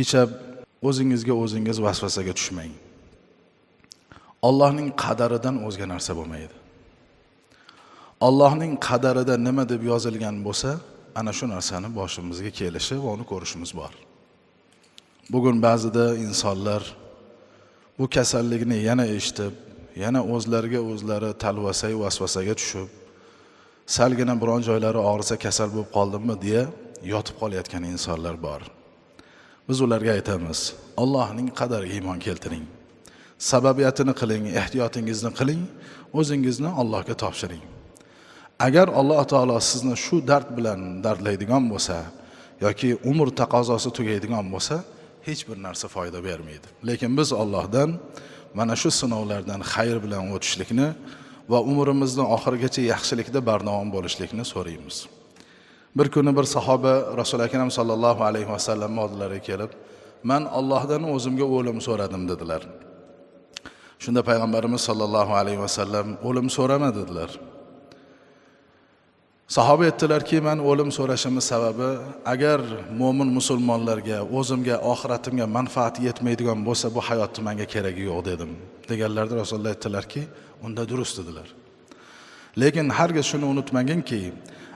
kecha o'zingizga o'zingiz vasvasaga tushmang. Allohning qadaridan o'zga narsa bo'lmaydi. Allohning qadarida nima deb yozilgan bo'lsa ana shu narsani boshimizga kelishi va uni ko'rishimiz bor. Bugun ba'zida insonlar bu kasallikni yana eshitib yana o'zlariga o'zlari talvasayu vasvasaga tushib salgina biron joylari og'risa kasal bo'lib qoldimmi deya yotib qolayotgan insonlar bor biz ularga aytamiz allohning qadariga iymon keltiring. Sababiyatini qiling ehtiyotingizni qiling o'zingizni allohga topshiring. Agar alloh taolo sizni shu dard bilan dardlaydigan bo'lsa yoki umr taqozosi tugaydigan bo'lsa hech bir narsa foyda bermaydi. Lekin biz ollohdan mana shu sinovlardan xayr bilan o'tishlikni va umrimizni oxirigacha yaxshilikda bardavom bo'lishlikni so'raymiz bir kuni bir sahoba rasuli akram sollallohu alayhi vasallam oldilariga kelib man allohdan o'zimga o'lim so'radim dedilar. Shunda payg'ambarimiz sollallohu alayhi vasallam o'lim so'rama dedilar. Sahoba aytdilarki man o'lim so'rashimni sababi agar mo'min musulmonlarga o'zimga oxiratimga manfaati yetmaydigan bo'lsa bu hayotni manga keragi yo'q dedim. Deganlarida rasululloh aytdilarki unda durust dedilar. Lekin hargiz shuni unutmaginki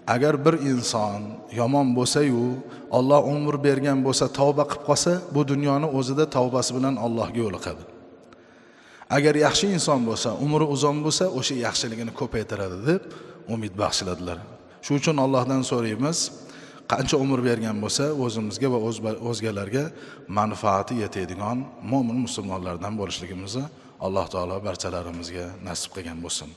agar bir inson yomon bo'lsayu olloh umr bergan bo'lsa tavba qilib qolsa bu dunyoni o'zida tavbasi bilan allohga yo'liqadi. Agar yaxshi inson bo'lsa umri uzun bo'lsa o'sha yaxshiligini ko'paytiradi deb umid bag'ishladilar. Shuning uchun allohdan so'raymiz qancha umr bergan bo'lsa o'zimizga va o'zgalarga manfaati yetadigan mo'min musulmonlardan bo'lishligimizni alloh taolo barchalarimizga nasib qilgan bo'lsin.